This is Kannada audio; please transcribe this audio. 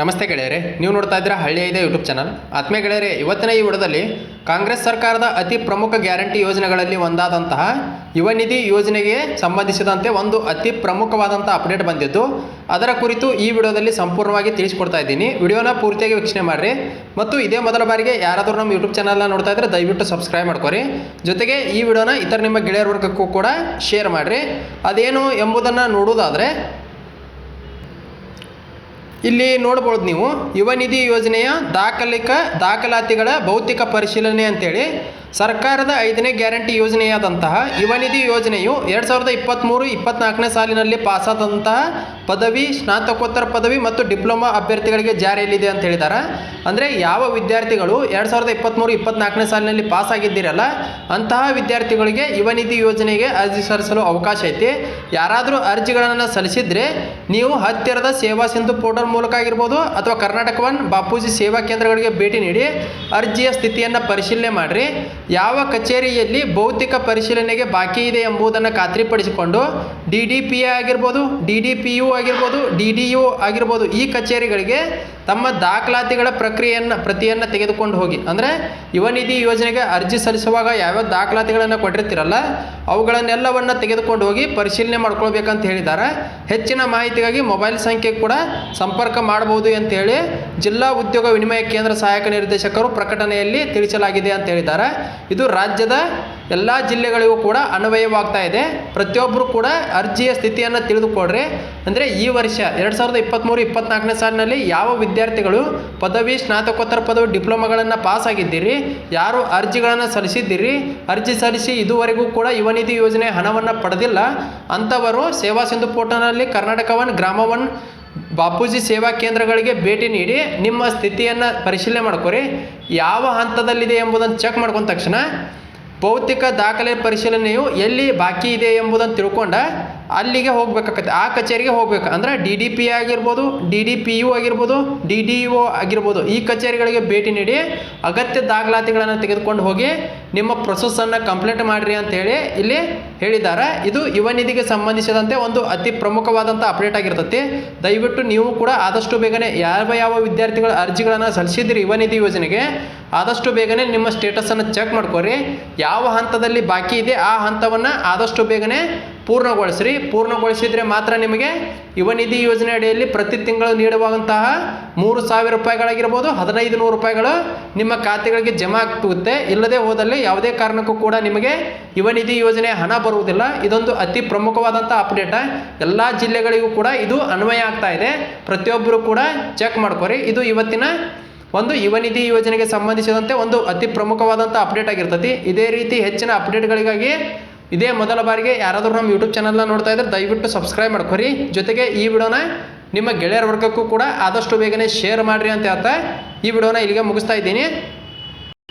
ನಮಸ್ತೆ ಗೆಳೆಯರೆ, ನೀವು ನೋಡ್ತಾ ಇದ್ದೀರಾ ಹಳ್ಳಿ ಇದೆ ಯೂಟ್ಯೂಬ್ ಚಾನಲ್ ಆತ್ಮೀಯ ಗೆಳೆಯರೆ, ಇವತ್ತಿನ ಈ ವಿಡಿಯೋದಲ್ಲಿ ಕಾಂಗ್ರೆಸ್ ಸರ್ಕಾರದ ಅತಿ ಪ್ರಮುಖ ಗ್ಯಾರಂಟಿ ಯೋಜನೆಗಳಲ್ಲಿ ಒಂದಾದಂತಹ ಯುವ ನಿಧಿ ಯೋಜನೆಗೆ ಸಂಬಂಧಿಸಿದಂತೆ ಒಂದು ಅತಿ ಪ್ರಮುಖವಾದಂಥ ಅಪ್ಡೇಟ್ ಬಂದಿದ್ದು, ಅದರ ಕುರಿತು ಈ ವಿಡಿಯೋದಲ್ಲಿ ಸಂಪೂರ್ಣವಾಗಿ ತಿಳಿಸ್ಕೊಡ್ತಾ ಇದ್ದೀನಿ. ವಿಡಿಯೋನ ಪೂರ್ತಿಯಾಗಿ ವೀಕ್ಷಣೆ ಮಾಡಿರಿ. ಮತ್ತು ಇದೇ ಮೊದಲ ಬಾರಿಗೆ ಯಾರಾದರೂ ನಮ್ಮ ಯೂಟ್ಯೂಬ್ ಚಾನಲ್ನ ನೋಡ್ತಾ ಇದ್ರೆ ದಯವಿಟ್ಟು ಸಬ್ಸ್ಕ್ರೈಬ್ ಮಾಡ್ಕೊರಿ. ಜೊತೆಗೆ ಈ ವಿಡಿಯೋನ ಇತರ ನಿಮ್ಮ ಗೆಳೆಯರ ವರ್ಗಕ್ಕೂ ಕೂಡ ಶೇರ್ ಮಾಡಿರಿ. ಅದೇನು ಎಂಬುದನ್ನು ನೋಡುವುದಾದರೆ ಇಲ್ಲಿ ನೋಡ್ಬೋದು ನೀವು ಯುವ ನಿಧಿ ಯೋಜನೆಯ ದಾಖಲಿಕ ದಾಖಲಾತಿಗಳ ಭೌತಿಕ ಪರಿಶೀಲನೆ ಅಂತೇಳಿ. ಸರ್ಕಾರದ ಐದನೇ ಗ್ಯಾರಂಟಿ ಯೋಜನೆಯಾದಂತಹ ಯುವನಿಧಿ ಯೋಜನೆಯು ಎರಡು ಸಾವಿರದ ಇಪ್ಪತ್ತ್ಮೂರು ಇಪ್ಪತ್ನಾಲ್ಕನೇ ಸಾಲಿನಲ್ಲಿ ಪಾಸಾದಂತಹ ಪದವಿ, ಸ್ನಾತಕೋತ್ತರ ಪದವಿ ಮತ್ತು ಡಿಪ್ಲೊಮಾ ಅಭ್ಯರ್ಥಿಗಳಿಗೆ ಜಾರಿಯಲ್ಲಿದೆ ಅಂತ ಹೇಳಿದ್ದಾರೆ ಅಂದರೆ ಯಾವ ವಿದ್ಯಾರ್ಥಿಗಳು ಎರಡು ಸಾವಿರದ ಇಪ್ಪತ್ತ್ಮೂರು ಇಪ್ಪತ್ನಾಲ್ಕನೇ ಸಾಲಿನಲ್ಲಿ ಪಾಸಾಗಿದ್ದೀರಲ್ಲ, ಅಂತಹ ವಿದ್ಯಾರ್ಥಿಗಳಿಗೆ ಯುವನಿಧಿ ಯೋಜನೆಗೆ ಅರ್ಜಿ ಸಲ್ಲಿಸಲು ಅವಕಾಶ ಐತಿ. ಯಾರಾದರೂ ಅರ್ಜಿಗಳನ್ನು ಸಲ್ಲಿಸಿದರೆ ನೀವು ಹತ್ತಿರದ ಸೇವಾ ಸಿಂಧು ಪೋರ್ಟಲ್ ಮೂಲಕ ಆಗಿರ್ಬೋದು ಅಥವಾ ಕರ್ನಾಟಕ ಒನ್ ಬಾಪೂಜಿ ಸೇವಾ ಕೇಂದ್ರಗಳಿಗೆ ಭೇಟಿ ನೀಡಿ ಅರ್ಜಿಯ ಸ್ಥಿತಿಯನ್ನು ಪರಿಶೀಲನೆ ಮಾಡಿರಿ. ಯಾವ ಕಚೇರಿಯಲ್ಲಿ ಭೌತಿಕ ಪರಿಶೀಲನೆಗೆ ಬಾಕಿ ಇದೆ ಎಂಬುದನ್ನು ಖಾತ್ರಿಪಡಿಸಿಕೊಂಡು ಡಿ ಡಿ ಪಿ ಎ ಆಗಿರ್ಬೋದು, ಡಿ ಡಿ ಪಿ ಯು ಆಗಿರ್ಬೋದು, ಡಿ ಡಿ ಯು ಆಗಿರ್ಬೋದು ಈ ಕಚೇರಿಗಳಿಗೆ ತಮ್ಮ ದಾಖಲಾತಿಗಳ ಪ್ರಕ್ರಿಯೆಯನ್ನು, ಪ್ರತಿಯನ್ನು ತೆಗೆದುಕೊಂಡು ಹೋಗಿ. ಅಂದರೆ ಯುವ ನಿಧಿ ಯೋಜನೆಗೆ ಅರ್ಜಿ ಸಲ್ಲಿಸುವಾಗ ಯಾವ್ಯಾವ ದಾಖಲಾತಿಗಳನ್ನು ಕೊಟ್ಟಿರ್ತೀರಲ್ಲ, ಅವುಗಳನ್ನೆಲ್ಲವನ್ನು ತೆಗೆದುಕೊಂಡು ಹೋಗಿ ಪರಿಶೀಲನೆ ಮಾಡ್ಕೊಳ್ಬೇಕಂತ ಹೇಳಿದ್ದಾರೆ. ಹೆಚ್ಚಿನ ಮಾಹಿತಿಗಾಗಿ ಮೊಬೈಲ್ ಸಂಖ್ಯೆ ಕೂಡ ಸಂಪರ್ಕ ಮಾಡಬಹುದು ಅಂತೇಳಿ ಜಿಲ್ಲಾ ಉದ್ಯೋಗ ವಿನಿಮಯ ಕೇಂದ್ರ ಸಹಾಯಕ ನಿರ್ದೇಶಕರು ಪ್ರಕಟಣೆಯಲ್ಲಿ ತಿಳಿಸಲಾಗಿದೆ ಅಂತ ಹೇಳಿದ್ದಾರೆ. ಇದು ರಾಜ್ಯದ ಎಲ್ಲ ಜಿಲ್ಲೆಗಳಿಗೂ ಕೂಡ ಅನ್ವಯವಾಗ್ತಾ ಇದೆ. ಪ್ರತಿಯೊಬ್ಬರು ಕೂಡ ಅರ್ಜಿಯ ಸ್ಥಿತಿಯನ್ನು ತಿಳಿದುಕೊಡ್ರಿ ಅಂದರೆ ಈ ವರ್ಷ ಎರಡು ಸಾವಿರದ ಇಪ್ಪತ್ತ್ಮೂರು ಇಪ್ಪತ್ನಾಲ್ಕನೇ ಸಾಲಿನಲ್ಲಿ ಯಾವ ವಿದ್ಯಾರ್ಥಿಗಳು ಪದವಿ, ಸ್ನಾತಕೋತ್ತರ ಪದವಿ ಡಿಪ್ಲೊಮಾಗಳನ್ನು ಪಾಸ್ ಆಗಿದ್ದೀರಿ? ಯಾರು ಅರ್ಜಿಗಳನ್ನು ಸಲ್ಲಿಸಿದ್ದೀರಿ? ಅರ್ಜಿ ಸಲ್ಲಿಸಿ ಇದುವರೆಗೂ ಕೂಡ ಯುವ ನಿಧಿ ಯೋಜನೆ ಹಣವನ್ನು ಪಡೆದಿಲ್ಲ. ಅಂಥವರು ಸೇವಾ ಸಿಂಧು ಪೋರ್ಟಲ್ನಲ್ಲಿ ಕರ್ನಾಟಕ ಒನ್ ಬಾಪೂಜಿ ಸೇವಾ ಕೇಂದ್ರಗಳಿಗೆ ಭೇಟಿ ನೀಡಿ ನಿಮ್ಮ ಸ್ಥಿತಿಯನ್ನು ಪರಿಶೀಲನೆ ಮಾಡ್ಕೊರಿ. ಯಾವ ಹಂತದಲ್ಲಿದೆ ಎಂಬುದನ್ನು ಚೆಕ್ ಮಾಡ್ಕೊಂಡ ತಕ್ಷಣ ಭೌತಿಕ ದಾಖಲೆ ಪರಿಶೀಲನೆಯು ಎಲ್ಲಿ ಬಾಕಿ ಇದೆ ಎಂಬುದನ್ನು ತಿಳ್ಕೊಂಡ ಅಲ್ಲಿಗೆ ಹೋಗ್ಬೇಕಾಗತ್ತೆ ಆ ಕಚೇರಿಗೆ ಹೋಗ್ಬೇಕು. ಅಂದ್ರೆ ಡಿ ಡಿ ಪಿ ಆಗಿರ್ಬೋದು ಡಿ ಡಿ ಪಿ ಯು ಆಗಿರ್ಬೋದು ಡಿ ಡಿ ಒ ಆಗಿರ್ಬೋದು, ಈ ಕಚೇರಿಗಳಿಗೆ ಭೇಟಿ ನೀಡಿ ಅಗತ್ಯ ದಾಖಲಾತಿಗಳನ್ನು ತೆಗೆದುಕೊಂಡು ಹೋಗಿ ನಿಮ್ಮ ಪ್ರೊಸೆಸ್ಸನ್ನು ಕಂಪ್ಲೀಟ್ ಮಾಡಿರಿ ಅಂತೇಳಿ ಇಲ್ಲಿ ಹೇಳಿದ್ದಾರೆ. ಇದು ಯುವ ನಿಧಿಗೆ ಸಂಬಂಧಿಸಿದಂತೆ ಒಂದು ಅತಿ ಪ್ರಮುಖವಾದಂಥ ಅಪ್ಡೇಟ್ ಆಗಿರ್ತೈತಿ. ದಯವಿಟ್ಟು ನೀವು ಕೂಡ ಆದಷ್ಟು ಬೇಗನೆ ಯಾವ ಯಾವ ವಿದ್ಯಾರ್ಥಿಗಳ ಅರ್ಜಿಗಳನ್ನು ಸಲ್ಲಿಸಿದ್ರಿ ಯುವ ನಿಧಿ ಯೋಜನೆಗೆ, ಆದಷ್ಟು ಬೇಗನೆ ನಿಮ್ಮ ಸ್ಟೇಟಸನ್ನು ಚೆಕ್ ಮಾಡ್ಕೊರಿ. ಯಾವ ಹಂತದಲ್ಲಿ ಬಾಕಿ ಇದೆ ಆ ಹಂತವನ್ನು ಆದಷ್ಟು ಬೇಗನೆ ಪೂರ್ಣಗೊಳಿಸ್ರಿ. ಪೂರ್ಣಗೊಳಿಸಿದರೆ ಮಾತ್ರ ನಿಮಗೆ ಯುವ ನಿಧಿ ಯೋಜನೆ ಅಡಿಯಲ್ಲಿ ಪ್ರತಿ ತಿಂಗಳು ನೀಡುವಂತಹ ಮೂರು ಸಾವಿರ ರೂಪಾಯಿಗಳಾಗಿರ್ಬೋದು, ಹದಿನೈದು ನೂರು ರೂಪಾಯಿಗಳು ನಿಮ್ಮ ಖಾತೆಗಳಿಗೆ ಜಮಾ ಆಗ್ತುತ್ತೆ. ಇಲ್ಲದೆ ಹೋದಲ್ಲಿ ಯಾವುದೇ ಕಾರಣಕ್ಕೂ ಕೂಡ ನಿಮಗೆ ಯುವ ನಿಧಿ ಯೋಜನೆ ಹಣ ಬರುವುದಿಲ್ಲ. ಇದೊಂದು ಅತಿ ಪ್ರಮುಖವಾದಂಥ ಅಪ್ಡೇಟ. ಎಲ್ಲ ಜಿಲ್ಲೆಗಳಿಗೂ ಕೂಡ ಇದು ಅನ್ವಯ ಆಗ್ತಾ ಇದೆ. ಪ್ರತಿಯೊಬ್ಬರು ಕೂಡ ಚೆಕ್ ಮಾಡ್ಕೊರಿ. ಇದು ಇವತ್ತಿನ ಒಂದು ಯುವ ನಿಧಿ ಯೋಜನೆಗೆ ಸಂಬಂಧಿಸಿದಂತೆ ಒಂದು ಅತಿ ಪ್ರಮುಖವಾದಂಥ ಅಪ್ಡೇಟ್ ಆಗಿರ್ತತಿ. ಇದೇ ರೀತಿ ಹೆಚ್ಚಿನ ಅಪ್ಡೇಟ್ಗಳಿಗಾಗಿ ಇದೇ ಮೊದಲ ಬಾರಿಗೆ ಯಾರಾದರೂ ನಮ್ಮ ಯೂಟ್ಯೂಬ್ ಚಾನಲ್ನ ನೋಡ್ತಾ ಇದ್ದರೆ ದಯವಿಟ್ಟು ಸಬ್ಸ್ಕ್ರೈಬ್ ಮಾಡ್ಕೊರಿ. ಜೊತೆಗೆ ಈ ವಿಡಿಯೋನ ನಿಮ್ಮ ಗೆಳೆಯರ ವರ್ಗಕ್ಕೂ ಕೂಡ ಆದಷ್ಟು ಬೇಗನೆ ಶೇರ್ ಮಾಡಿರಿ ಅಂತ ಹೇಳ್ತಾ ಈ ವಿಡಿಯೋನ ಇಲ್ಲಿಗೆ ಮುಗಿಸ್ತಾ ಇದ್ದೀನಿ.